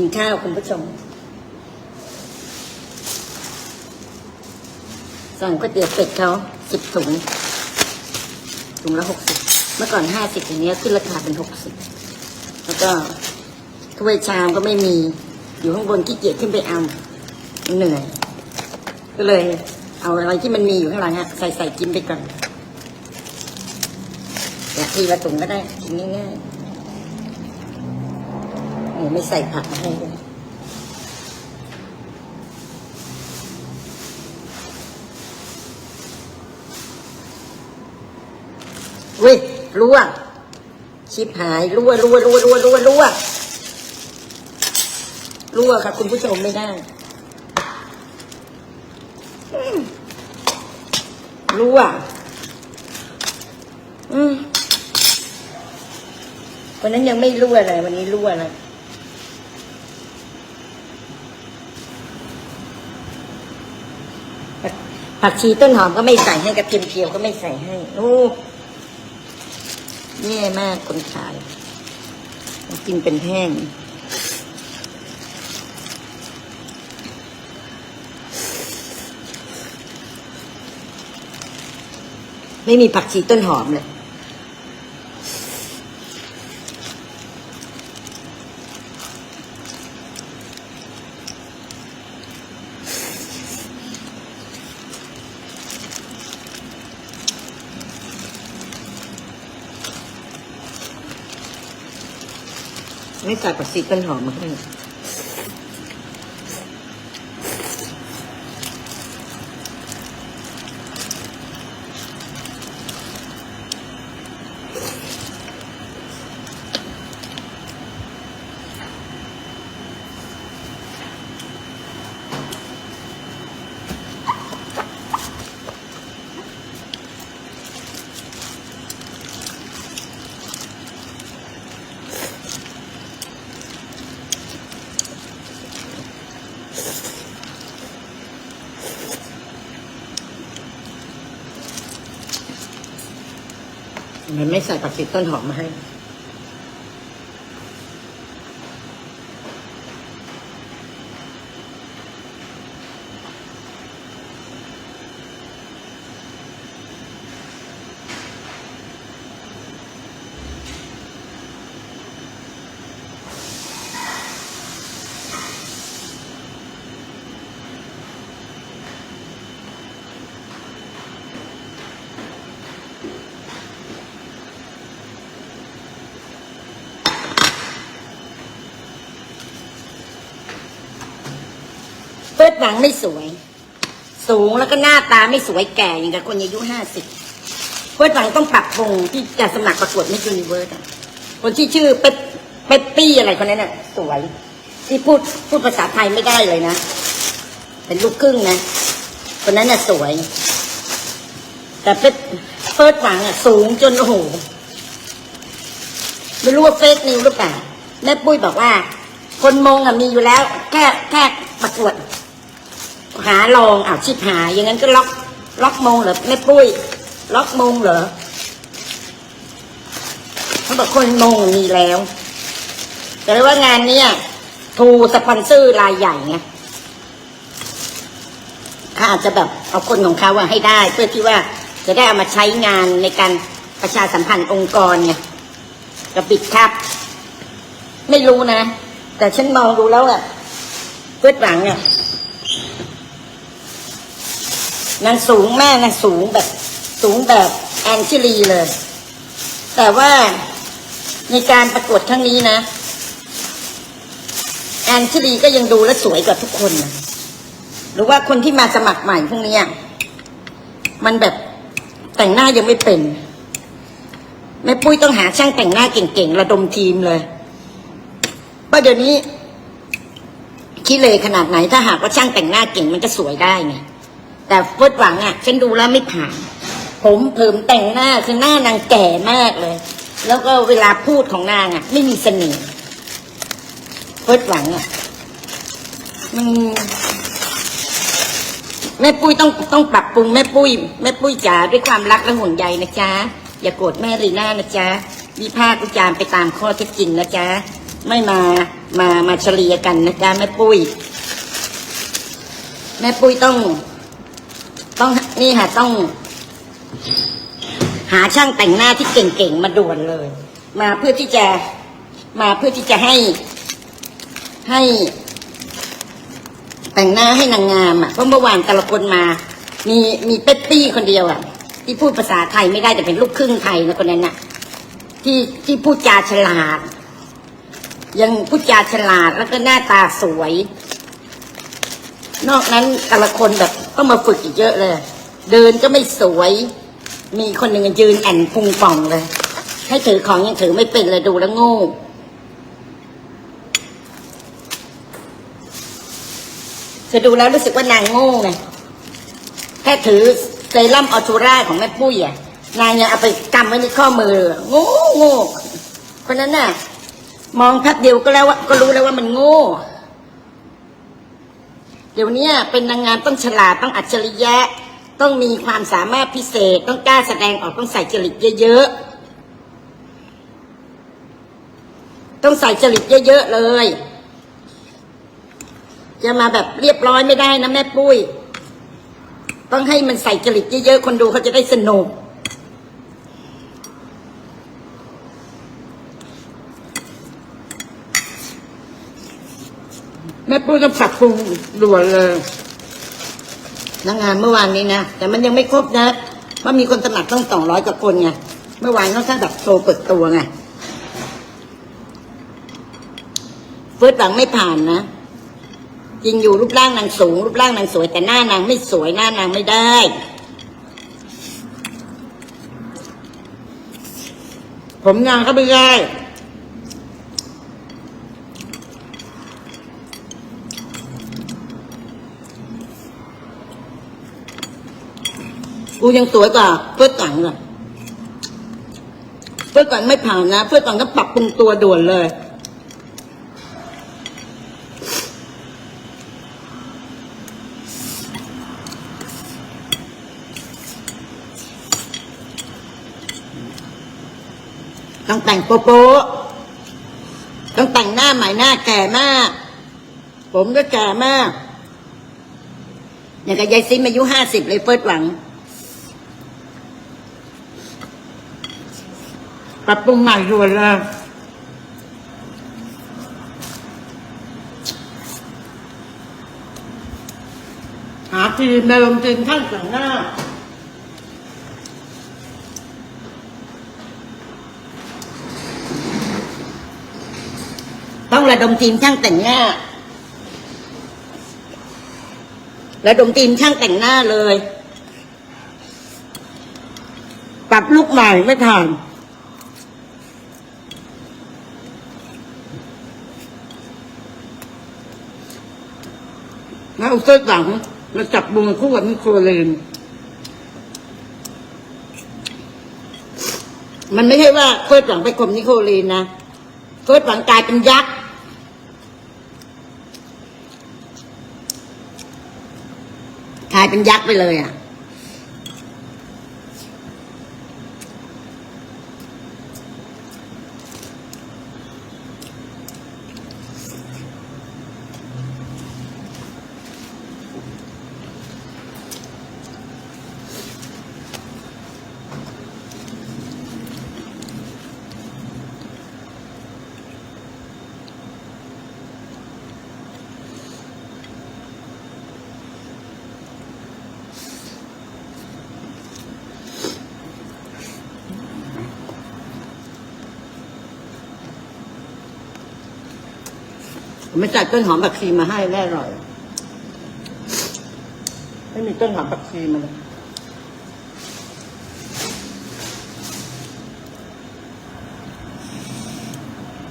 กินข้าวคุณผู้ชม สั่งก๋วยเตี๋ยวเป็ดเขาสิบถุง ถุงละหกสิบ เมื่อก่อนห้าสิบอย่างเนี้ยขึ้นราคาเป็นหกสิบ แล้วก็ถ้วยชามก็ไม่มี อยู่ข้างบนขี้เกียจขึ้นไปเอาเหนื่อย ก็เลย เอาอะไรที่มันมีอยู่ข้างหลังอะใส่ใส่กินไปก่อนอยากทีละถุงก็ได้กินง่ายๆ โอ้ไม่ใส่ผักให้เลยอุ้ยรั่วชิบหายรั่วรั่วรั่วรั่วรั่วรั่วรั่วค่ะคุณผู้ชมไม่ได้รั่วอืมวันนั้นยังไม่รั่วเลยวันนี้รั่วแล้ว ผักชีต้นหอมก็ไม่ใส่ให้กระเทียมเจียวก็ไม่ใส่ให้โอ้แย่มากคนขายกินเป็นแห้งไม่มีผักชีต้นหอมเลย ไม่ใส่ผักชีต้นหอมมาให้ มันไม่ใส่ผักชีต้นหอมมาให้ หวังไม่สวย สูงแล้วก็หน้าตาไม่สวยแก่อย่างกับคนอายุห้าสิบเฟิร์สหวังต้องปรับปรุงที่จะสมัครประกวดมิสยูนิเวิร์สคนที่ชื่อเป๊ปเป๊ปปี้อะไรคนนั้นน่ะสวยที่พูดพูดภาษาไทยไม่ได้เลยนะ เป็นลูกครึ่งนะ คนนั้นน่ะสวย แต่เป๊ปเฟิร์สหวังอะสูงจนโอ้โหไม่รู้ว่าเฟกนิวหรือเปล่าแม่ปุ้ยบอกว่า คนมงอะมีอยู่แล้ว แค่แค่ประกวด หาลองอ้าวชิบหายอย่างนั้นก็ล็อกล็อกมงเหรอแม่ปุ้ย ล็อกมงเหรอเขาบอกคนมงมีแล้ว แต่ว่างานเนี้ยทูสปอนเซอร์รายใหญ่ไงเขาอาจจะแบบเอาคนของเขาอะให้ได้ เพื่อที่ว่าจะได้เอามาใช้งานในการประชาสัมพันธ์องค์กรไงกระบิดครับ ไม่รู้นะ แต่ฉันมองดูแล้วอะเพื่อหวังอะ นางสูงแมากนางสูงแบบสูงแบบแอนชิลีเลย แต่ว่าในการประกวดครั้งนี้นะ แอนชิลีก็ยังดูและสวยกว่าทุกคนนะหรือว่าคนที่มาสมัครใหม่พวกนี้มันแบบแต่งหน้ายังไม่เป็นแม่ปุ้ยต้องหาช่างแต่งหน้าเก่งๆระดมทีมเลยเพราะเดี๋ยวนี้ขี้เลยขนาดไหนถ้าหากว่าช่างแต่งหน้าเก่งมันก็สวยได้ไง แต่เฟิร์สหวังอะฉันดูแล้วไม่ผ่าน ผมเผิมแต่งหน้าคือหน้านางแก่มากเลย แล้วก็เวลาพูดของนางอะ ไม่มีเสน่ห์เฟิร์สหวังอะมันแม่ปุ้ยต้องต้องปรับปรุงแม่ปุ้ยแม่ปุ้ยจ๋าด้วยความรักและห่วงใยนะจ๊ะอย่าโกรธแม่ลีน่านะจ๊ะวิพากษ์วิจารณ์ไปตามข้อเท็จจริงนะจ๊ะไม่มามามาเฉลี่ยกันนะจ๊ะแม่ปุ้ยแม่ปุ้ยต้อง นี่ค่ะต้อง หาช่างแต่งหน้าที่เก่งๆมาด่วนเลย มาเพื่อที่จะมาเพื่อที่จะให้ ให้ แต่งหน้าให้นางงามอะเพราะเมื่อวานแต่ละคนมา มีมีเป๊ปปี้คนเดียวอะ ที่พูดภาษาไทยไม่ได้แต่เป็นลูกครึ่งไทยนะคนนั้นน่ะ ที่ที่พูดจาฉลาด ยังพูดจาฉลาดแล้วก็หน้าตาสวยนอกนั้นแต่ละคนแบบต้องมาฝึกอีกเยอะเลย เดินก็ไม่สวย มีคนหนึ่งยืนแอนพุงป่องเลย ให้ถือของยังถือไม่เป็นเลยดูแล้วโง่จะดูแล้วรู้สึกว่านางโง่ไงแค่ถือเซรั่มออทูราของแม่ปุ้ยอะนางยังเอาไปกำไว้ในข้อมือ โง่โง่คนนั้นน่ะ มองแป๊บเดียวก็แล้วว่าก็รู้แล้วว่ามันโง่ เดี๋ยวนี้เป็นนางงามต้องฉลาดต้องอัจฉริยะ ต้องมีความสามารถพิเศษ ต้องกล้าแสดงออกต้องใส่จริตเยอะๆ ต้องใส่จริตเยอะๆเลย จะมาแบบเรียบร้อยไม่ได้นะแม่ปุ้ย ต้องให้มันใส่จริตเยอะๆ คนดูเขาจะได้สนุกแม่ปุ้ยก็ปรับปรุงด่วนเลย นางงานเมื่อวานนี้นะ แต่มันยังไม่ครบนะเพราะมีคนสมัครต้องสองร้อยกว่าคนไง เมื่อวานเขาแค่แบบโชว์เปิดตัวไงเฟิร์สหลังไม่ผ่านนะจริงอยู่รูปร่างนางสูง รูปร่างนางสวย แต่หน้านางไม่สวยหน้านางไม่ได้ผมนางก็ไม่ได้ กูยังสวยกว่าเพื่อนกังเลยเพื่อนกังไม่ผ่านนะ เพื่อนกังก็ปรับปรุงตัวด่วนเลยต้องแต่งโป๊ะต้องแต่งหน้าใหม่หน้าแก่มาก ผมก็แก่มากอย่างกับยายซิมอายุห้าสิบเลยเฟิร์สหวัง ปรับปรุงใหม่ด่วนเลยหาทีมในลงทีมท่านแต่งหน้าต้องระดมทีมช่างแต่งหน้า ระดมทีมช่างแต่งหน้าเลย ปรับลุกใหม่ไม่ทันแล้ว เอาเสื้อหลังมาจับมือคู่กับนิโคเลนมันไม่ใช่ว่าเฟิร์สหลังไปข่มนิโคเลนนะเฟิร์สหลังกลายเป็นยักษ์กลายเป็นยักษ์ไปเลยอะ ไม่จัดต้นหอมผักชีมาให้แน่อร่อย ไม่มีต้นหอมผักชีมาเลย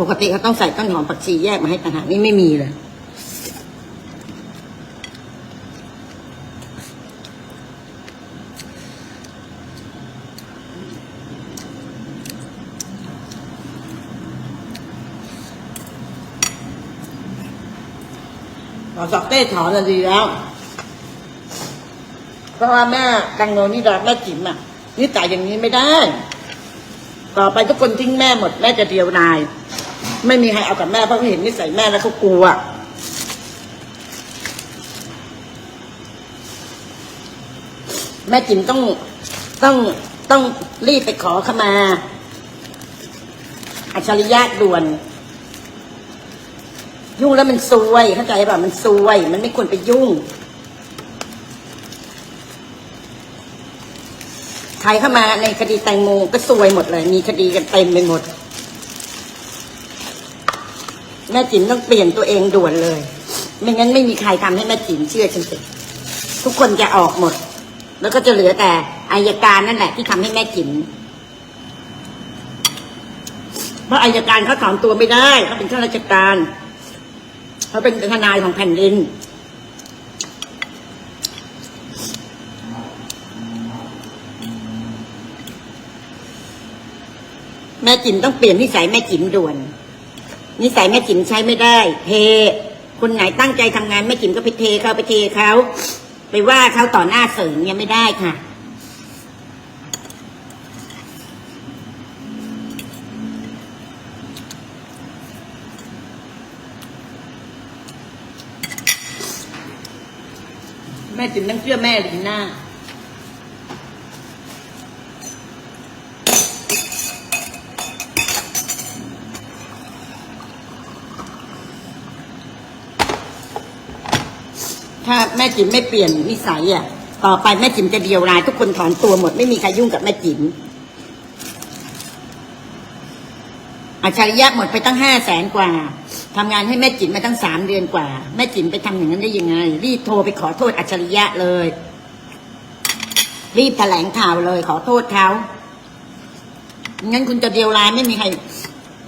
ปกติเขาต้องใส่ต้นหอมผักชีแยกมาให้ต่างหากนี่ไม่มีเลย เต้ถอนน่ะดีแล้ว เพราะว่าแม่กังโนนี่ดอกแม่จิ๋มอะนี่แต่อย่างนี้ไม่ได้ ต่อไปทุกคนทิ้งแม่หมดแม่จะเดียวนาย ไม่มีใครเอากับแม่เพราะเขาเห็นนิสัยแม่แล้วเขากลัวแม่จิ๋มต้องต้องต้องรีบไปขอขมา อัจฉริยะด่วน ยุ่งแล้วมันซวยเข้าใจป่ะมันซวย มันไม่ควรไปยุ่ง ใครเข้ามาในคดีแตงโมก็ซวยหมดเลย มีคดีกันเต็มไปหมด แม่จิ๋มต้องเปลี่ยนตัวเองด่วนเลย ไม่งั้นไม่มีใครทำให้แม่จิ๋มเชื่อฉันสิทุกคนจะออกหมด แล้วก็จะเหลือแต่อายการนั่นแหละ ที่ทำให้แม่จิ๋มเพราะอายการเขาถอนตัวไม่ได้เขาเป็นข้าราชการ เขาเป็นทนายของแผ่นดิน แม่จิ๋มต้องเปลี่ยนนิสัยแม่จิ๋มด่วน นิสัยแม่จิ๋มใช้ไม่ได้ เท คนไหนตั้งใจทำงานแม่จิ๋มก็ไปเทเขาไปเทเขาไปว่าเขาต่อหน้าสื่อเนี่ยไม่ได้ค่ะ ม่จิ๋มต้องเชื่อแม่ลีน่าถ้าแม่จิ๋มไม่เปลี่ยนนิสัยอะ ต่อไปแม่จิ๋มจะเดียวรายทุกคนถอนตัวหมดไม่มีใครยุ่งกับแม่จิ๋มอัจฉริยะหมดไปตั้งห้าแสนกว่า ทำงานให้แม่จิ๋มมาตั้งสามเดือนกว่า แม่จิ๋มไปทำอย่างนั้นได้ยังไง รีบโทรไปขอโทษอัจฉริยะเลย รีบแถลงข่าวเลย ขอโทษเขางั้นคุณจะเดียวรายไม่มีใคร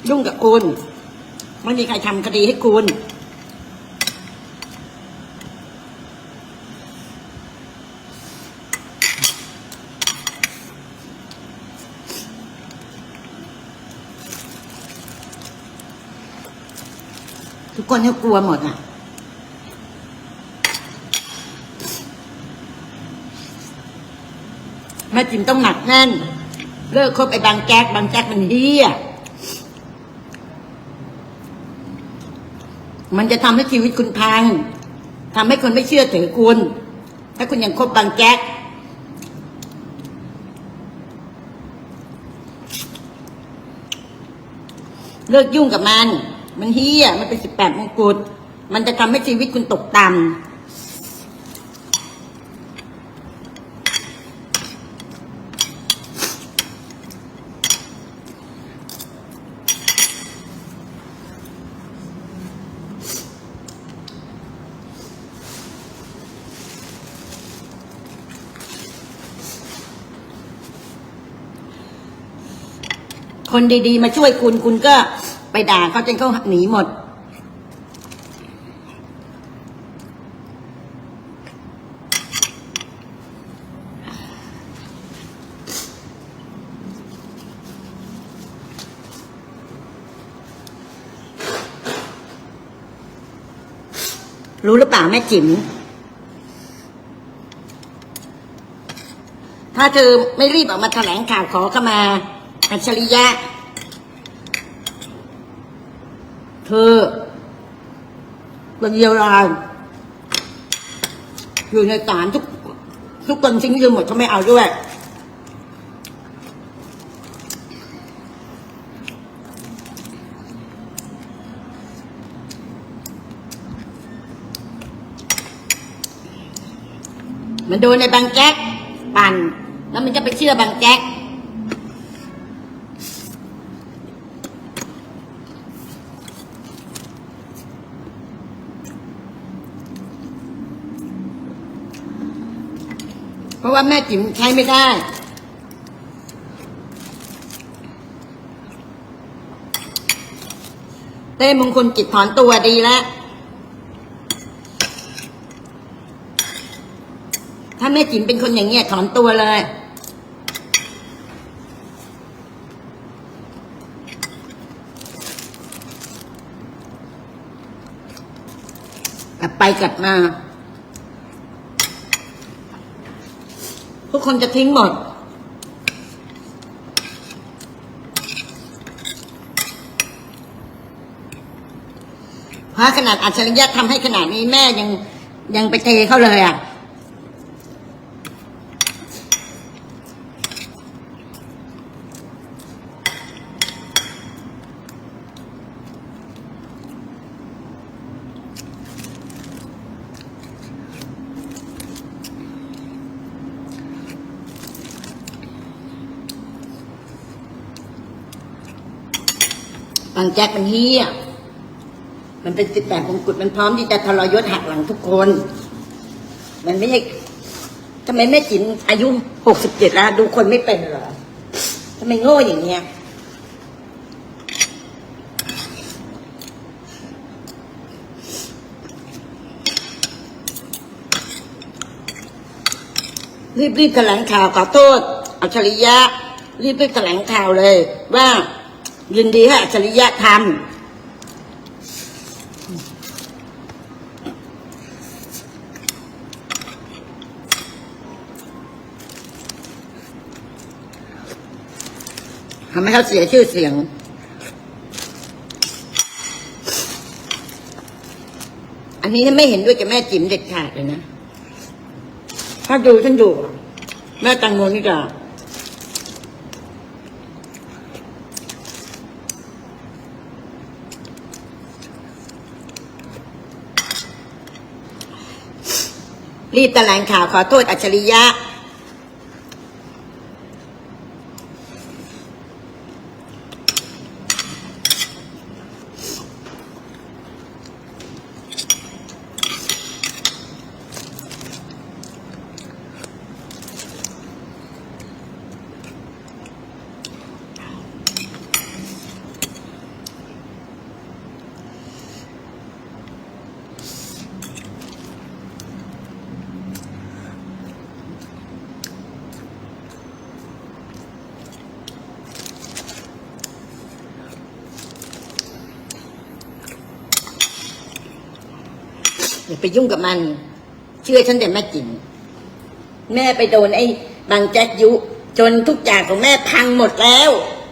ยุ่งกับคุณ ไม่มีใครทำคดีให้คุณ กคนเขากลัวหมดอะ แม่จิมต้องหนักแน่น เลิกคบไอ้บางแจ๊กบางแจ๊กมันเฮี้ยมันจะทำให้ชีวิตคุณพังทำให้คนไม่เชื่อถือคุณ ถ้าคุณยังคบบางแจ๊กเลิกยุ่งกับมัน มันเฮียมันเป็นสิบแปดมงกุฎมันจะทำให้ชีวิตคุณตกต่ำคนดีๆ มาช่วยคุณคุณก็ ไปด่าเขาจนเขาหนีหมด รู้หรือเปล่าแม่จิ๋มถ้าเธอไม่รีบออกมาแถลงข่าวขอเข้ามาอัจฉริยะ เธอเป็นเยียวยาอยู่ในศาลทุก ทุกคนทิ้งยืมหมดเขาไม่เอาด้วยมันโดนในบางแจ๊กปั่น แล้วมันจะไปเชื่อบางแจ๊ก ราะว่าแม่จิ๋มใช้ไม่ได้ เต้มงคลกิจถอนตัวดีแล้ว ถ้าแม่จิ๋มเป็นคนอย่างเงี้ยถอนตัวเลยกลับไปกลับมา คนจะทิ้งหมด พระขนาดอัจฉริยะทำให้ขนาดนี้แม่ยังยังไปเทเขาเลยอะางแจ็คมันเฮียมันเป็นสิบแปดมงกุฎมันพร้อมที่จะทรยศหักหลังทุกคน มันไม่ใช่ทำไมแม่จิ๋มอายุหกสิบเจ็ดแล้วดูคนไม่เป็นเหรอทำไมโง่อย่างเงี้ยรีบรีบแถลงข่าวขอโทษอัจฉริยะ รีบรีบแถลงข่าวเลยว่า ยินดีให้อัจฉริยะทำทำให้เขาเสียชื่อเสียงอันนี้ไม่เห็นด้วยกับแม่จิ๋มเด็ดขาดเลยนะ ถ้าดูฉันดู แม่ตังโมนี่ก็ รีบแถลงข่าวขอโทษอัจฉริยะ ไปยุ่งกับมัน เชื่อฉันแต่แม่จินแม่ไปโดนไอ้บางแจ๊กยุ จนทุกอย่างของแม่พังหมดแล้ว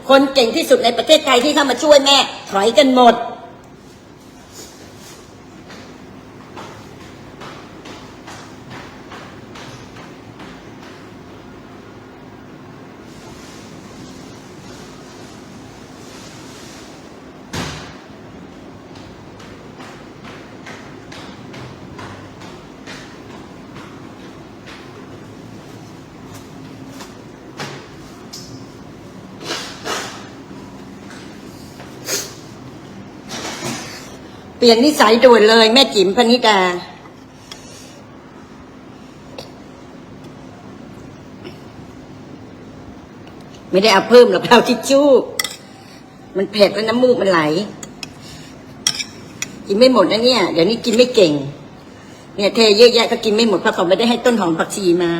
คนเก่งที่สุดในประเทศไทยที่เข้ามาช่วยแม่ถอยกันหมด เปลี่ยนนิสัยด่วนเลย แม่จิ๋มพนิดา ไม่ได้เอาเพิ่มหรอกเอาทิชชู่ มันเผ็ดแล้วน้ำมูกมันไหล กินไม่หมดนะเนี่ย เดี๋ยวนี้กินไม่เก่ง เนี่ยเทเยอะแยะก็กินไม่หมดเพราะเขาไม่ได้ให้ต้นหอมผักชีมา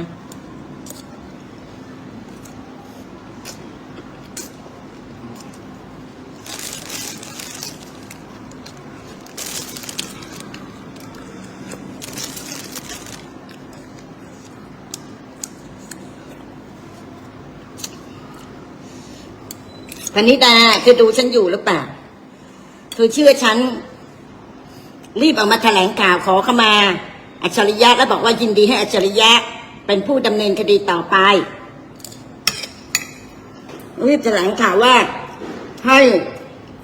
พนิดาเธอดูฉันอยู่หรือเปล่าเธอเชื่อฉัน รีบออกมาแถลงข่าวขอเข้ามา อัจฉริยะแล้วบอกว่ายินดีให้อัจฉริยะ เป็นผู้ดำเนินคดีต่อไป รีบแถลงข่าวว่า ให้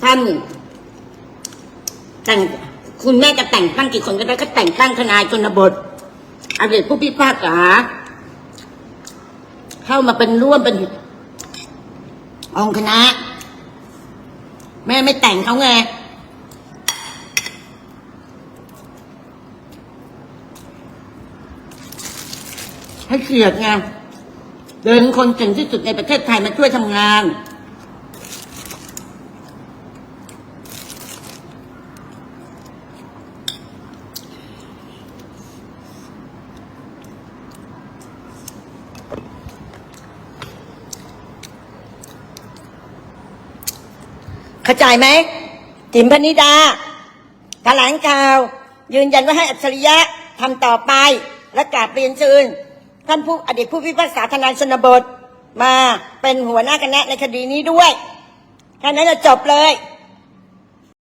ท่านแต่งคุณแม่จะแต่งตั้งกี่คนก็ได้ก็แต่งตั้งทนายชนบทอดีตผู้พิพากษาเข้ามาเป็นร่วมเป็น องค์คณะ แม่ไม่แต่งเขาไงให้เกียรติไงเดินคนเก่งที่สุดในประเทศไทยมาช่วยทำงาน ใจไหมจิมพนิดาแถลงข่าว ยืนยันว่าให้อัจฉริยะทำต่อไป และกราบเรียนเชิญท่านผู้อดีตผู้พิพากษาทนายชนบท มาเป็นหัวหน้าคณะในคดีนี้ด้วยแค่นั้นจะจบเลย